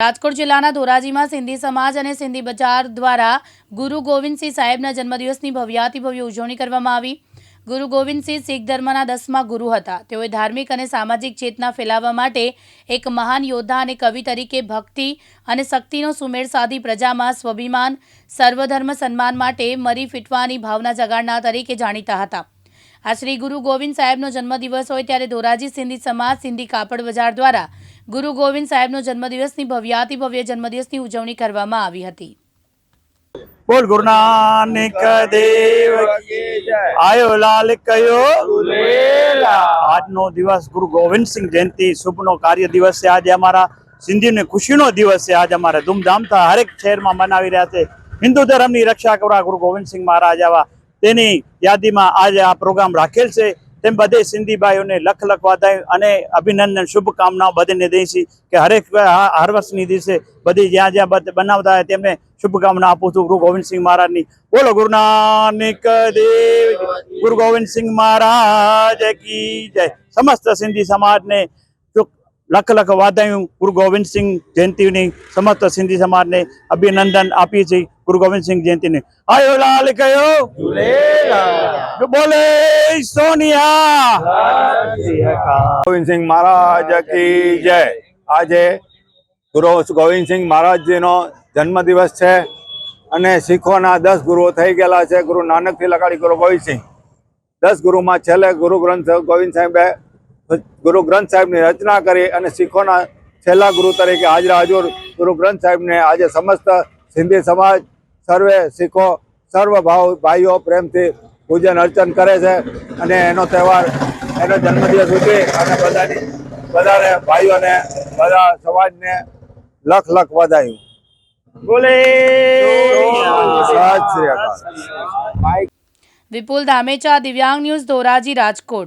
રાજકોટ જિલ્લાના ધોરાજીમાં સિંધી સમાજ અને સિંધી બજાર દ્વારા ગુરુ ગોવિંદસિંહ સાહેબના જન્મદિવસની ભવ્યાતિભવ્ય ઉજવણી કરવામાં આવી. ગુરુ ગોવિંદસિંહ શીખ ધર્મના દસમા ગુરુ હતા. તેઓએ ધાર્મિક અને સામાજિક ચેતના ફેલાવવા માટે એક મહાન યોદ્ધા અને કવિ તરીકે ભક્તિ અને શક્તિનો સુમેળ સાધી પ્રજામાં સ્વાભિમાન, સર્વધર્મ સન્માન માટે મરી ફીટવાની ભાવના જગાડનાર તરીકે જાણીતા હતા. આ શ્રી ગુરુ ગોવિંદ સાહેબનો જન્મદિવસ હોય ત્યારે ધોરાજી સિંધી સમાજ સિંધી કાપડ બજાર દ્વારા ગુરુ ગોવિંદ સાહેબનો જન્મદિવસની ભવ્યાતિ ભવ્ય જન્મદિવસની ઉજવણી કરવામાં આવી હતી. બોલ ગુરુ નાનક દેવ આયો લાલ કયો? આજનો દિવસ ગુરુ ગોવિંદસિંહ જયંતિ શુભનો કાર્ય દિવસ છે. આજે અમારા સિંધીને ખુશીનો દિવસ છે. આજે અમારે ધૂમધામથી હરેક શહેરમાં મનાવી રહ્યા છે. હિન્દુ ધર્મની રક્ષા કરવા ગુરુ ગોવિંદસિંહ મહારાજ આવા તેની યાદીમાં આજે આ પ્રોગ્રામ રાખેલ છે. તેમ બધે સિંધી લખ લખ વધાય અને અભિનંદન, શુભકામનાઓ બધાને દઈ છે કે હરેક હર વર્ષની દિવસે બધી જ્યાં જ્યાં બનાવતા હોય તેમને શુભકામના આપું છું. ગુરુ ગોવિંદસિંહ મહારાજની. બોલો ગુરુ નાનક દેવ. ગુરુ ગોવિંદસિંહ મહારાજ કી જય. સમસ્ત સિંધી સમાજને લખ લખ વાદાયું ગુરુ ગોવિંદસિંહ જયંતિની સમસ્ત સિંધી સમાજને અભિનંદન આપીએ છીએ ગુરુ ગોવિંદસિંહ જયંતિને. આયો લાલ કયો? બોલે સોનિયા. ગોવિંદસિંહ મહારાજ કી જય. આજે ગુરુ ગોવિંદસિંહ મહારાજજીનો જન્મદિવસ છે અને શીખોના દસ ગુરુઓ થઈ ગયેલા છે. ગુરુ નાનકથી લગાડી ગુરુ ગોવિંદસિંહ દસ ગુરુમાં છેલ્લે ગુરુ ગ્રંથ ગોવિંદ સાહેબે ગુરુ ગ્રંથ સાહેબની રચના કરી અને શીખોના છેલ્લા ગુરુ તરીકે હાજરા હજુર ગુરુ ગ્રંથ સાહેબને આજે સમસ્ત સિંધી સમાજ સર્વે શીખો સર્વ ભાવ ભાઈઓ પ્રેમથી પૂજન અર્ચન કરે છે અને એનો તહેવાર એનો જન્મદિવસ ઉજવી અને બધાની બધાને ભાઈઓને બધા સમાજને લખ લખ વધાયું. બોલે! વિપુલ ધામેચા દિવ્યાંગ ન્યૂઝ ધોરાજી રાજકોટ.